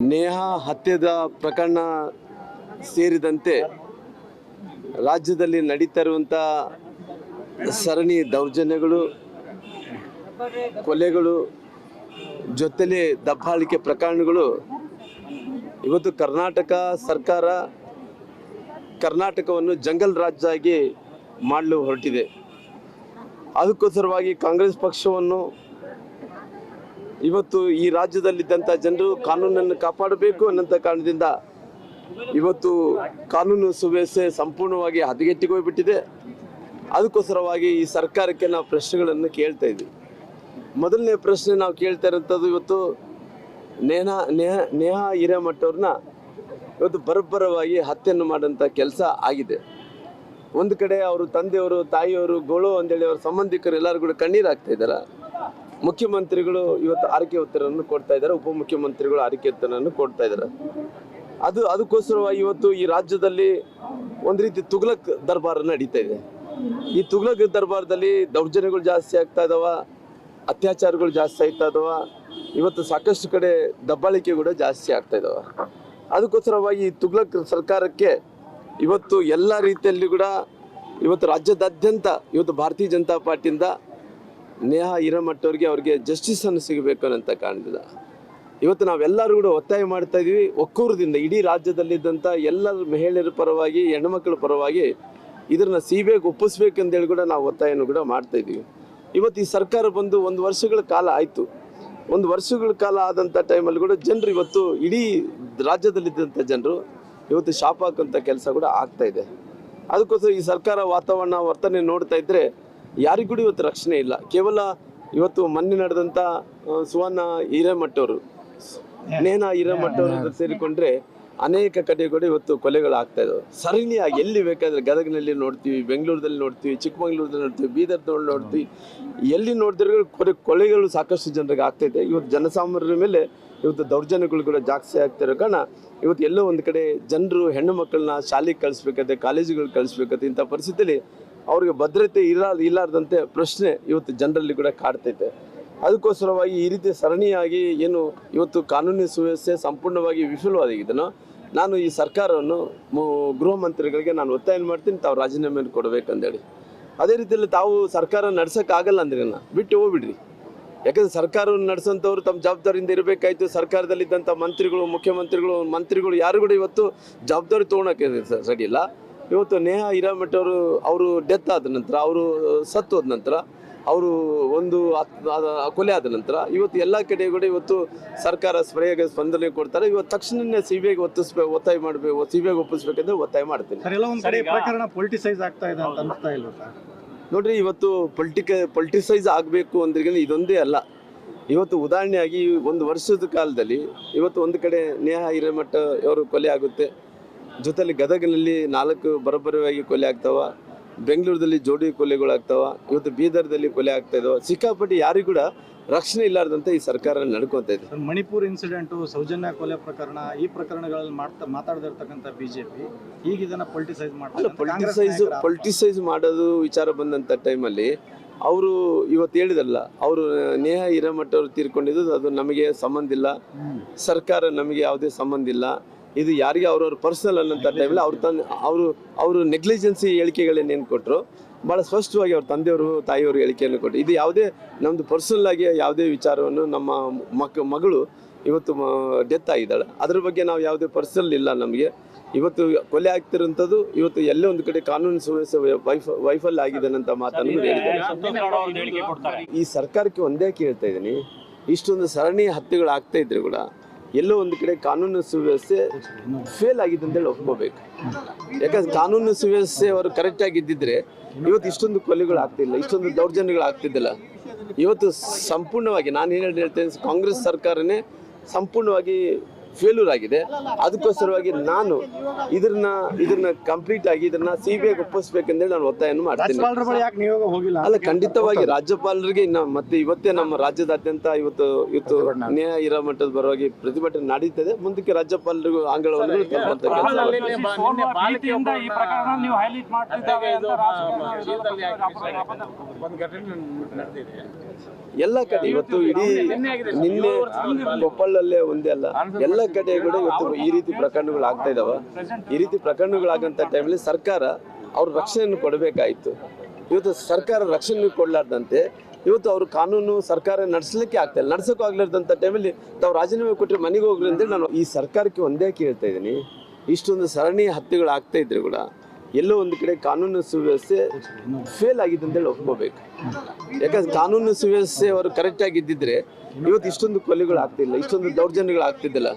ನೇಹಾ ಹತ್ಯೆದ ಪ್ರಕರಣ ಸೇರಿದಂತೆ ರಾಜ್ಯದಲ್ಲಿ ನಡೀತಾ ಇರುವಂಥ ಸರಣಿ ದೌರ್ಜನ್ಯಗಳು, ಕೊಲೆಗಳು ಜೊತೆಲಿ ದಬ್ಬಾಳಿಕೆ ಪ್ರಕರಣಗಳು ಇವತ್ತು ಕರ್ನಾಟಕ ಸರ್ಕಾರ ಕರ್ನಾಟಕವನ್ನು ಜಂಗಲ್ ರಾಜ್ಯ ಆಗಿ ಮಾಡಲು ಹೊರಟಿದೆ. ಅದಕ್ಕೋಸ್ಕರವಾಗಿ ಕಾಂಗ್ರೆಸ್ ಪಕ್ಷವನ್ನು ಇವತ್ತು ಈ ರಾಜ್ಯದಲ್ಲಿದ್ದಂಥ ಜನರು ಕಾನೂನನ್ನು ಕಾಪಾಡಬೇಕು ಅನ್ನೋಂಥ ಕಾರಣದಿಂದ ಇವತ್ತು ಕಾನೂನು ಸುವ್ಯವಸ್ಥೆ ಸಂಪೂರ್ಣವಾಗಿ ಹದಗೆಟ್ಟಿಗೆ ಹೋಗಿಬಿಟ್ಟಿದೆ ಅದಕ್ಕೋಸ್ಕರವಾಗಿ ಈ ಸರ್ಕಾರಕ್ಕೆ ನಾವು ಪ್ರಶ್ನೆಗಳನ್ನು ಕೇಳ್ತಾ ಇದ್ವಿ ಮೊದಲನೇ ಪ್ರಶ್ನೆ ನಾವು ಕೇಳ್ತಾ ಇರೋಂಥದ್ದು ಇವತ್ತು ನೇಹಾ, ನೇಹ, ನೇಹಾ ಹಿರೇಮಠವ್ರನ್ನ ಇವತ್ತು ಬರಬ್ಬರವಾಗಿ ಹತ್ಯೆಯನ್ನು ಮಾಡೋಂಥ ಕೆಲಸ ಆಗಿದೆ. ಒಂದು ಕಡೆ ಅವರು ತಂದೆಯವರು, ತಾಯಿಯವರು, ಗೋಳು ಅಂತೇಳಿ ಅವ್ರ ಸಂಬಂಧಿಕರು ಎಲ್ಲರೂ ಕೂಡ ಕಣ್ಣೀರು ಹಾಕ್ತಾ ಮುಖ್ಯಮಂತ್ರಿಗಳು ಇವತ್ತು ಆರಕೆ ಉತ್ತರವನ್ನು ಕೊಡ್ತಾ ಇದ್ದಾರೆ, ಉಪಮುಖ್ಯಮಂತ್ರಿಗಳು ಆರೈಕೆ ಉತ್ತರವನ್ನು ಕೊಡ್ತಾ ಇದ್ದಾರೆ. ಅದು, ಅದಕ್ಕೋಸ್ಕರವಾಗಿ ಇವತ್ತು ಈ ರಾಜ್ಯದಲ್ಲಿ ಒಂದು ರೀತಿ ತುಗ್ಲಕ್ ದರ್ಬಾರ್ ನಡೀತಾ ಇದೆ. ಈ ತುಗ್ಲಕ್ ದರ್ಬಾರದಲ್ಲಿ ದೌರ್ಜನ್ಯಗಳು ಜಾಸ್ತಿ ಆಗ್ತಾ ಇದಾವ, ಅತ್ಯಾಚಾರಗಳು ಜಾಸ್ತಿ ಆಗ್ತಾ ಇದಾವ, ಇವತ್ತು ಸಾಕಷ್ಟು ಕಡೆ ದಬ್ಬಾಳಿಕೆ ಕೂಡ ಜಾಸ್ತಿ ಆಗ್ತಾ ಇದಾವ. ಅದಕ್ಕೋಸ್ಕರವಾಗಿ ಈ ತುಗ್ಲಕ್ ಸರ್ಕಾರಕ್ಕೆ ಇವತ್ತು ಎಲ್ಲ ರೀತಿಯಲ್ಲಿ ಕೂಡ ಇವತ್ತು ರಾಜ್ಯದಾದ್ಯಂತ, ಇವತ್ತು ಭಾರತೀಯ ಜನತಾ ಪಾರ್ಟಿಯಿಂದ ನೇಹಾ ಇರಮಟ್ಟವ್ರಿಗೆ ಅವ್ರಿಗೆ ಅವ್ರಿಗೆ ಜಸ್ಟಿಸ್ ಅನ್ನು ಸಿಗಬೇಕು ಅನ್ನೋಂಥ ಕಾರಣದಿಂದ. ಇವತ್ತು ನಾವೆಲ್ಲರೂ ಕೂಡ ಒತ್ತಾಯ ಮಾಡ್ತಾ ಇದ್ದೀವಿ ಒಕ್ಕೂರದಿಂದ, ಇಡೀ ರಾಜ್ಯದಲ್ಲಿದ್ದಂಥ ಎಲ್ಲ ಮಹಿಳೆಯರ ಪರವಾಗಿ, ಹೆಣ್ಮಕ್ಳ ಪರವಾಗಿ ಇದನ್ನು ಸಿ ಬಿ ಒಪ್ಪಿಸ್ಬೇಕಂತೇಳಿ ಕೂಡ ನಾವು ಒತ್ತಾಯವನ್ನು ಕೂಡ ಮಾಡ್ತಾ ಇದ್ದೀವಿ ಇವತ್ತು ಈ ಸರ್ಕಾರ ಬಂದು ಒಂದು ವರ್ಷಗಳ ಕಾಲ ಆಯಿತು. ಒಂದು ವರ್ಷಗಳ ಕಾಲ ಆದಂಥ ಟೈಮಲ್ಲಿ ಕೂಡ ಜನರು ಇವತ್ತು ಇಡೀ ರಾಜ್ಯದಲ್ಲಿದ್ದಂಥ ಜನರು ಇವತ್ತು ಶಾಪ್ ಹಾಕುವಂಥ ಕೆಲಸ ಕೂಡ ಆಗ್ತಾ ಇದೆ. ಅದಕ್ಕೋಸ್ಕರ ಈ ಸರ್ಕಾರ ವಾತಾವರಣ ವರ್ತನೆ ನೋಡ್ತಾ ಇದ್ರೆ ಯಾರಿಗೂ ಕೂಡ ಇವತ್ತು ರಕ್ಷಣೆ ಇಲ್ಲ. ಕೇವಲ ಇವತ್ತು ಮೊನ್ನೆ ನಡೆದಂಥ ಸುವರ್ಣ ಹಿರೇಮಠವರು ನೇನಾ ಹಿರೇಮಠವರು ಸೇರಿಕೊಂಡ್ರೆ ಅನೇಕ ಕಡೆ ಕೂಡ ಇವತ್ತು ಕೊಲೆಗಳು ಆಗ್ತಾ ಇದಾವೆ. ಸರಣಿಯಾಗಿ ಎಲ್ಲಿ ಬೇಕಾದ್ರೆ ಗದಗಿನಲ್ಲಿ ನೋಡ್ತೀವಿ ಬೆಂಗಳೂರಲ್ಲಿ ನೋಡ್ತೀವಿ ಚಿಕ್ಕಮಗಳೂರಲ್ಲಿ ನೋಡ್ತೀವಿ ಬೀದರ್ನಲ್ಲಿ ನೋಡ್ತೀವಿ. ಎಲ್ಲಿ ನೋಡಿದ್ರೆ ಕೊಲೆ ಕೊಲೆಗಳು ಸಾಕಷ್ಟು ಜನರಿಗೆ ಇದೆ. ಇವತ್ತು ಜನಸಾಮಾನ್ಯರ ಮೇಲೆ ಇವತ್ತು ದೌರ್ಜನ್ಯಗಳು ಕೂಡ ಜಾಸ್ತಿ ಆಗ್ತಿರೋ ಕಾರಣ ಇವತ್ತು ಎಲ್ಲೋ ಒಂದು ಕಡೆ ಜನರು ಹೆಣ್ಣು ಮಕ್ಕಳನ್ನ ಶಾಲೆಗೆ ಕಳಿಸ್ಬೇಕಾದ್ರೆ ಕಾಲೇಜುಗಳಿಗೆ ಕಳಿಸ್ಬೇಕಾದ್ರೆ ಇಂಥ ಪರಿಸ್ಥಿತಿಯಲ್ಲಿ ಅವ್ರಿಗೆ ಭದ್ರತೆ ಇಲ್ಲ ಇಲ್ಲಾರ್ದಂತೆ ಪ್ರಶ್ನೆ ಇವತ್ತು ಜನರಲ್ಲಿ ಕೂಡ ಕಾಡ್ತೈತೆ. ಅದಕ್ಕೋಸ್ಕರವಾಗಿ ಈ ರೀತಿ ಸರಣಿಯಾಗಿ ಏನು ಇವತ್ತು ಕಾನೂನು ಸುವ್ಯವಸ್ಥೆ ಸಂಪೂರ್ಣವಾಗಿ ವಿಫಲವಾದಾಗಿದ್ದನೋ ನಾನು ಈ ಸರ್ಕಾರವನ್ನು ಗೃಹ ಮಂತ್ರಿಗಳಿಗೆ ನಾನು ಒತ್ತಾಯ ಮಾಡ್ತೀನಿ, ತಾವು ರಾಜೀನಾಮೆಯನ್ನು ಕೊಡಬೇಕಂದೇಳಿ. ಅದೇ ರೀತಿಯಲ್ಲಿ ತಾವು ಸರ್ಕಾರ ನಡ್ಸೋಕ್ಕಾಗಲ್ಲ ಅಂದ್ರೆ ಬಿಟ್ಟು ಹೋಗ್ಬಿಡ್ರಿ. ಯಾಕಂದ್ರೆ ಸರ್ಕಾರವನ್ನು ನಡೆಸೋಂಥವ್ರು ತಮ್ಮ ಜವಾಬ್ದಾರಿಯಿಂದ ಇರಬೇಕಾಯ್ತು. ಸರ್ಕಾರದಲ್ಲಿದ್ದಂಥ ಮಂತ್ರಿಗಳು, ಮುಖ್ಯಮಂತ್ರಿಗಳು, ಮಂತ್ರಿಗಳು ಯಾರು ಕೂಡ ಇವತ್ತು ಜವಾಬ್ದಾರಿ ತೊಗೊಳಕ್ಕೆ ಸರಿ ಇಲ್ಲ. ಇವತ್ತು ನೇಹ ಹಿರೇಮಠ ಅವರು ಅವರು ಡೆತ್ ಆದ ನಂತರ ಅವರು ಸತ್ತು ಹೋದ ನಂತರ ಅವರು ಒಂದು ಆತ್- ಆದ- ಕೊಲೆ ಆದ ನಂತರ ಇವತ್ತು ಎಲ್ಲ ಕಡೆ ಕೂಡ ಇವತ್ತು ಸರ್ಕಾರ ಸ್ಪ್ರೇಗೆ ಸ್ಪಂದನೆ ಕೊಡ್ತಾರೆ. ಇವತ್ತು ತಕ್ಷಣನೇ ಸಿ ಬಿ ಐಗೆ ಒತ್ತಿಸ್ಬೇಕು ಒತ್ತಾಯ ಮಾಡಬೇಕು ಸಿ ಬಿ ಐಗೆ ಒಪ್ಪಿಸ್ಬೇಕಂದ್ರೆ ಒತ್ತಾಯ ಮಾಡ್ತೀನಿ. ಸರ್ ಎಲ್ಲ ಒಂದ್ ಕಡೆ ಪ್ರಕರಣ ಪೊಲಿಟಿಸೈಸ್ ಆಗ್ತಾ ಇದೆ ಅಂತ ಅನಿಸ್ತಾ ಇಲ್ವಾ ಸರ್? ನೋಡ್ರಿ ಇವತ್ತು ಪೊಲಿಟಿಕ ಪೊಲಿಟಿಸೈಸ್ ಆಗಬೇಕು ಅಂದ್ರೆ ಇದೊಂದೇ ಅಲ್ಲ. ಇವತ್ತು ಉದಾಹರಣೆಯಾಗಿ ಒಂದು ವರ್ಷದ ಕಾಲದಲ್ಲಿ ಇವತ್ತು ಒಂದು ಕಡೆ ನೇಹ ಹಿರೇಮಠ ಅವರು ಕೊಲೆ ಆಗುತ್ತೆ. ಜೊತೆಲಿ ಗದಗಿನಲ್ಲಿ ನಾಲ್ಕು ಬರಬರವಾಗಿ ಕೊಲೆ ಆಗ್ತಾವ ಬೆಂಗಳೂರಿನಲ್ಲಿ ಜೋಡಿ ಕೊಲೆಗಳಾಗ್ತಾವ ಇವತ್ತು ಬೀದರ್ದಲ್ಲಿ ಕೊಲೆ ಆಗ್ತಾ ಇದಾವ. ಸಿಕ್ಕಾಪಟ್ಟಿ ಯಾರಿಗೂ ಕೂಡ ರಕ್ಷಣೆ ಇಲ್ಲಾರ್ದಂತೆ ಈ ಸರ್ಕಾರ ನಡ್ಕೊತಾ ಇದೆ. ಮಣಿಪುರ್ ಇನ್ಸಿಡೆಂಟು ಸೌಜನ್ಯ ಕೊಲೆ ಪ್ರಕರಣ ಈ ಪ್ರಕರಣಗಳಲ್ಲಿ ಮಾಡ್ತಾ ಮಾತಾಡದಿರ್ತಕ್ಕಂಥ ಬಿಜೆಪಿ ಈಗ ಇದನ್ನ ಪೊಲಿಟಿಸೈಸ್ ಮಾಡ್ತಾರೆ ಪೊಲಿಟಿಸೈಸ್ ಪೊಲಿಟಿಸೈಸ್ ಮಾಡೋದು ವಿಚಾರ ಬಂದಂಥ ಟೈಮಲ್ಲಿ ಅವರು ಇವತ್ತು ಹೇಳಿದಲ್ಲ ಅವರು ನೇಹ ಹಿರೇಮಠ ಅವರು ತೀರ್ಕೊಂಡಿದ್ದು ಅದು ನಮಗೆ ಸಂಬಂಧ ಇಲ್ಲ. ಸರ್ಕಾರ ನಮಗೆ ಯಾವುದೇ ಸಂಬಂಧ ಇಲ್ಲ. ಇದು ಯಾರಿಗೆ ಅವ್ರವ್ರ ಪರ್ಸನಲ್ ಅನ್ನೋಂಥ ಟೈಮಲ್ಲಿ ಅವ್ರ ತಂದೆ ಅವರು ಅವರು ನೆಗ್ಲಿಜೆನ್ಸಿ ಹೇಳಿಕೆಗಳನ್ನೇನು ಕೊಟ್ಟರು ಭಾಳ ಸ್ಪಷ್ಟವಾಗಿ ಅವ್ರ ತಂದೆಯವರು ತಾಯಿಯವರು ಹೇಳಿಕೆಯನ್ನು ಕೊಟ್ಟರು ಇದು ಯಾವುದೇ ನಮ್ಮದು ಪರ್ಸನಲ್ ಆಗಿ ಯಾವುದೇ ವಿಚಾರವನ್ನು ನಮ್ಮ ಮಕ್ ಮಗಳು ಇವತ್ತು ಡೆತ್ ಆಗಿದ್ದಾಳೆ ಅದ್ರ ಬಗ್ಗೆ ನಾವು ಯಾವುದೇ ಪರ್ಸನಲ್ ಇಲ್ಲ ನಮಗೆ ಇವತ್ತು ಕೊಲೆ ಆಗ್ತಿರೋಂಥದ್ದು ಇವತ್ತು ಎಲ್ಲೇ ಒಂದು ಕಡೆ ಕಾನೂನು ಸುವ್ಯವಸ್ಥೆ ವೈಫ ವೈಫಲ್ಯ ಆಗಿದೆ ಅಂತ ಮಾತನ್ನು ಹೇಳಿದ್ದಾರೆ ಈ ಸರ್ಕಾರಕ್ಕೆ ಒಂದೇ ಕೇಳ್ತಾ ಇದ್ದೀನಿ ಇಷ್ಟೊಂದು ಸರಣಿ ಹತ್ಯೆಗಳು ಆಗ್ತಾ ಇದ್ರೆ ಕೂಡ ಎಲ್ಲೋ ಒಂದು ಕಡೆ ಕಾನೂನು ಸುವ್ಯವಸ್ಥೆ ಫೇಲ್ ಆಗಿದೆ ಅಂತೇಳಿ ಒಪ್ಕೋಬೇಕು. ಯಾಕಂದ್ರೆ ಕಾನೂನು ಸುವ್ಯವಸ್ಥೆ ಅವರು ಕರೆಕ್ಟಾಗಿ ಇದ್ದಿದ್ರೆ ಇವತ್ತು ಇಷ್ಟೊಂದು ಕೊಲೆಗಳು ಆಗ್ತಿಲ್ಲ ಇಷ್ಟೊಂದು ದೌರ್ಜನ್ಯಗಳು ಆಗ್ತಿದ್ದಿಲ್ಲ ಇವತ್ತು ಸಂಪೂರ್ಣವಾಗಿ ನಾನು ಏನು ಹೇಳ್ತೇನೆ ಕಾಂಗ್ರೆಸ್ ಸರ್ಕಾರನೇ ಸಂಪೂರ್ಣವಾಗಿ ಫೇಲ್ಯೂರ್ ಆಗಿದೆ. ಅದಕ್ಕೋಸ್ಕರವಾಗಿ ನಾನು ಇದನ್ನ ಇದನ್ನ ಕಂಪ್ಲೀಟ್ ಆಗಿ ಇದನ್ನ ಸಿ ಬಿ ಐಗೆ ಒಪ್ಪಿಸ್ಬೇಕಂದೇಳಿ ನಾನು ಒತ್ತಾಯವನ್ನು ಮಾಡ್ತೀನಿ. ರಾಜ್ಯಪಾಲರ ಯಾಕೆ ಹೋಗಿಲ್ಲ? ಅಲ್ಲ ಖಂಡಿತವಾಗಿ ರಾಜ್ಯಪಾಲರಿಗೆ ಇನ್ನ ಮತ್ತೆ ಇವತ್ತೇ ನಮ್ಮ ರಾಜ್ಯದಾದ್ಯಂತ ಇವತ್ತು ಇವತ್ತು ನ್ಯಾಯ ಇರೋ ಮಟ್ಟದ ಪರವಾಗಿ ಪ್ರತಿಭಟನೆ ನಡೀತದೆ. ಮುಂದಕ್ಕೆ ರಾಜ್ಯಪಾಲರಿಗೂ ಆಂಗ್ಲವನ್ನು ಎಲ್ಲ ಕಡೆ ಇವತ್ತು ಇಡೀ ನಿನ್ನೆ ಕೊಪ್ಪಳಲ್ಲೇ ಒಂದೇ ಅಲ್ಲ. ಎಲ್ಲ ಕಡೆ ಕೂಡ ಇವತ್ತು ಈ ರೀತಿ ಪ್ರಕರಣಗಳು ಆಗ್ತಾ ಇದಾವೆ. ಈ ರೀತಿ ಪ್ರಕರಣಗಳಾಗಂತ ಟೈಮಲ್ಲಿ ಸರ್ಕಾರ ಅವ್ರ ರಕ್ಷಣೆಯನ್ನು ಕೊಡಬೇಕಾಯಿತು. ಇವತ್ತು ಸರ್ಕಾರ ರಕ್ಷಣೆ ಕೊಡಲಾರ್ದಂತೆ ಇವತ್ತು ಅವರು ಕಾನೂನು ಸರ್ಕಾರ ನಡೆಸಲಿಕ್ಕೆ ಆಗ್ತಾ ಇಲ್ಲ. ನಡ್ಸೋಕೆ ಆಗ್ಲಾರ್ದಂಥ ಟೈಮಲ್ಲಿ ತಾವು ರಾಜೀನಾಮೆ ಕೊಟ್ಟರೆ ಮನೆಗೆ ಹೋಗ್ಲಿ ಅಂದರೆ ನಾನು ಈ ಸರ್ಕಾರಕ್ಕೆ ಒಂದೇ ಕೇಳ್ತಾ ಇದ್ದೀನಿ. ಇಷ್ಟೊಂದು ಸರಣಿ ಹತ್ಯೆಗಳು ಆಗ್ತಾ ಇದ್ರು ಕೂಡ ಎಲ್ಲೋ ಒಂದು ಕಡೆ ಕಾನೂನು ಸುವ್ಯವಸ್ಥೆ ಫೇಲ್ ಆಗಿದೆ ಅಂತೇಳಿ ಒಪ್ಕೋಬೇಕು. ಯಾಕಂದ್ರೆ ಕಾನೂನು ಸುವ್ಯವಸ್ಥೆ ಅವರು ಕರೆಕ್ಟ್ ಆಗಿದ್ದಿದ್ರೆ ಇವತ್ತು ಇಷ್ಟೊಂದು ಕೊಲೆಗಳು ಆಗ್ತಿಲ್ಲ ಇಷ್ಟೊಂದು ದೌರ್ಜನ್ಯಗಳು ಆಗ್ತಿದ್ದಿಲ್ಲ.